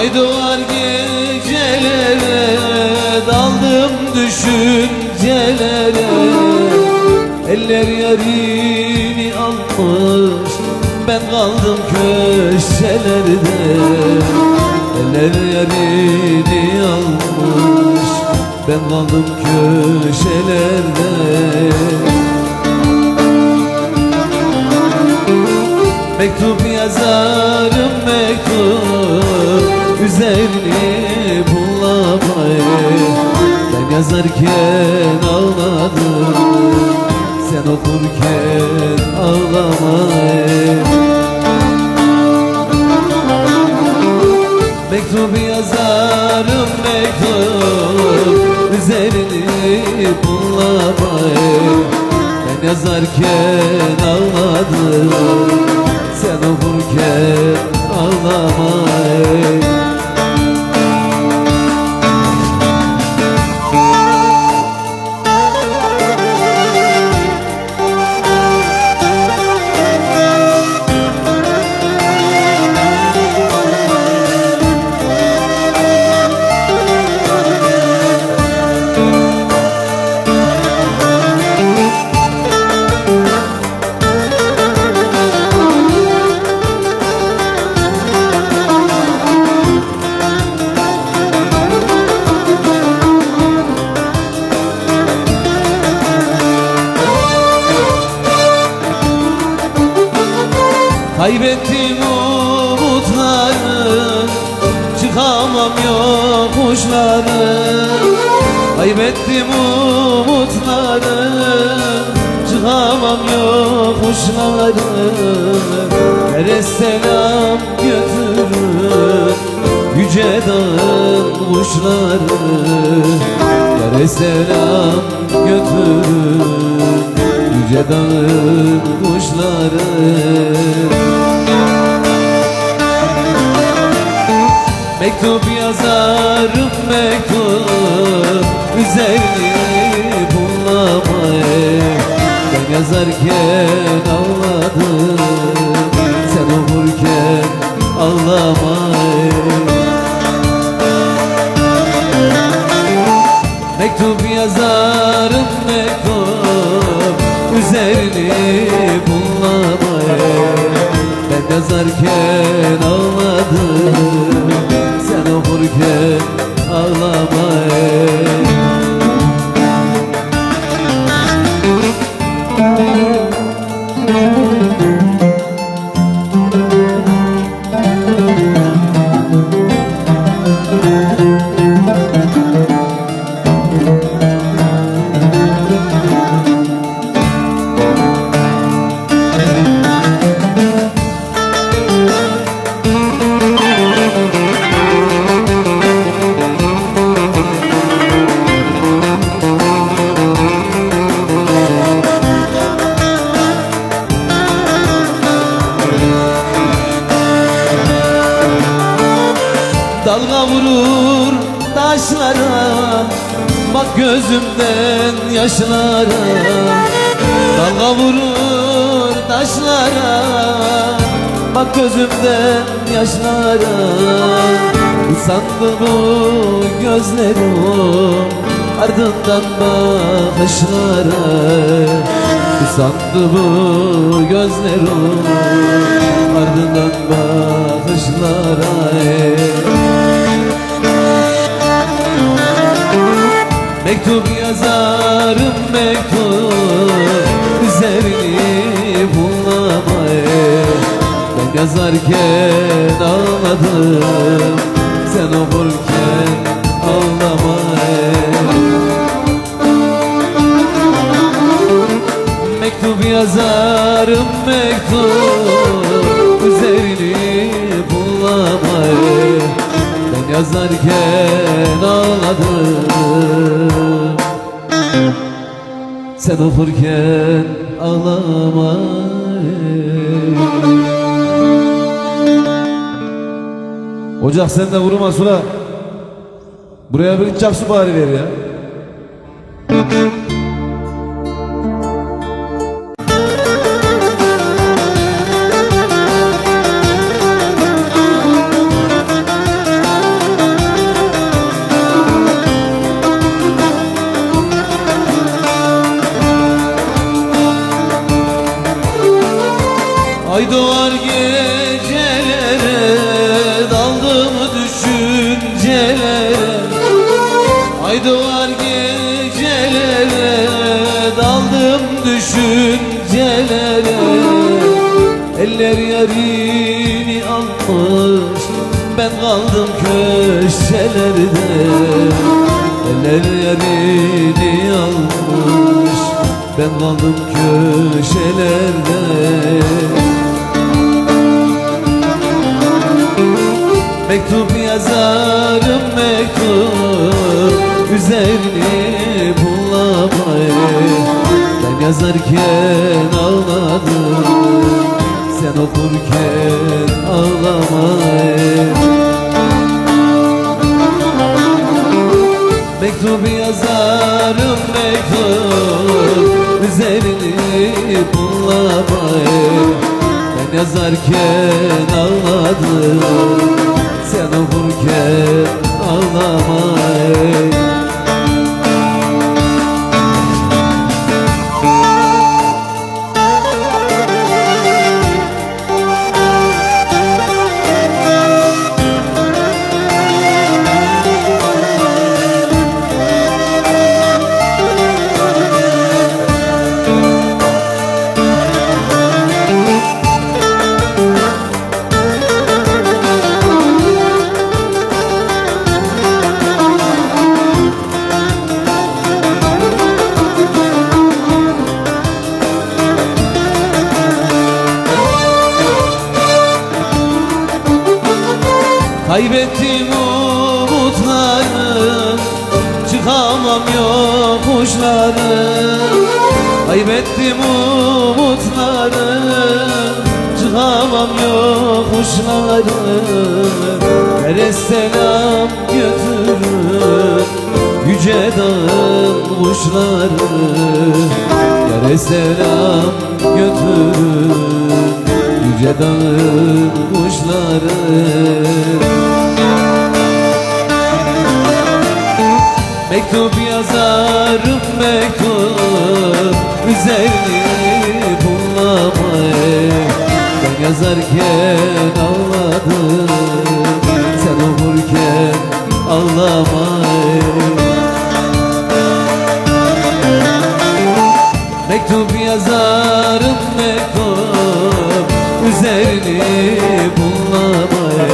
Ay doğar gecelere daldım düşüncelere. Eller yarini almış ben kaldım köşelerde. Eller yarini almış ben kaldım köşelerde. Mektup yazarım mektup Üzerini bullamayı Ben yazarken ağladım Kaybettim umutları Çıkamam yokuşları. Kaybettim umutları Çıkamam yokuşları. Yere selam götürün Yüce dağın kuşları Yere selam götürün Yüce dağın kuşları Ben yazarken ağladım. Sen okurken ağlamayı Dalga vurur taşlara Bak gözümden yaşlara. Dalga vurur taşlara Bak gözümden yaşlara. Sandı bu gözlerim Ardından bakışlara. Sandı bu gözlerim Ardından bakışlara Mektup yazarım mektup Üzerini bullamayı Ben yazarken ağladım Sen okurken ağlamayı Mektup yazarım mektup Üzerini bullamayı Ben yazarken ağladım Sen okurken ağlamayı Ocak sen de vurma Sula Buraya bir çak su bari ver ya Ay doğar gecelere Daldım düşüncelere. Ay doğar gecelere Daldım düşüncelere. Eller yarini almış Ben kaldım köşelerde. Eller yarini almış Ben kaldım köşelerde Mektup yazarım mektup Üzerini bulamayı Ben yazarken ağladım Sen okurken ağlamayı Mektup yazarım mektup Üzerini bulamayı Ben yazarken ağladım Kaybettim umutları Çıkamam yokuşları. Kaybettim umutları Çıkamam yokuşları. Yere selam götürün Yüce dağın kuşları? Yere selam götürün Yüce dağın kuşları Mektup yazarım mektup Üzerini bulamay Ben yazarken ağladım Sen okurken ağlamay Mektup yazarım mektup Üzerini bulamay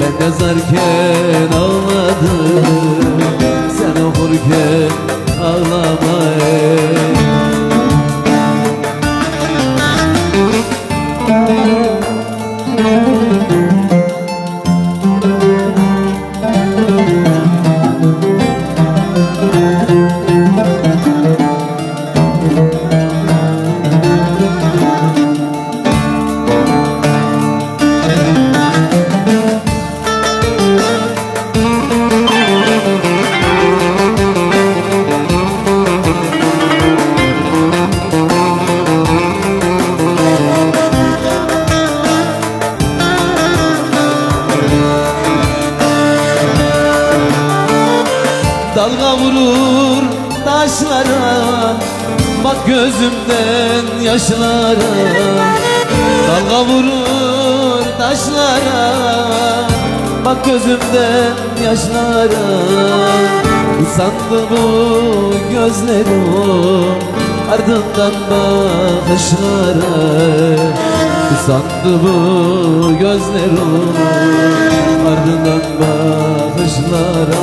Ben yazarken ağladım okurken ağlamay Dalga vurur taşlara Bak gözümden yaşlara. Dalga vurur taşlara Bak gözümden yaşlara. Usandı bu gözlerim Ardından bakışlara Usandı bu gözlerim Ardından bakışlara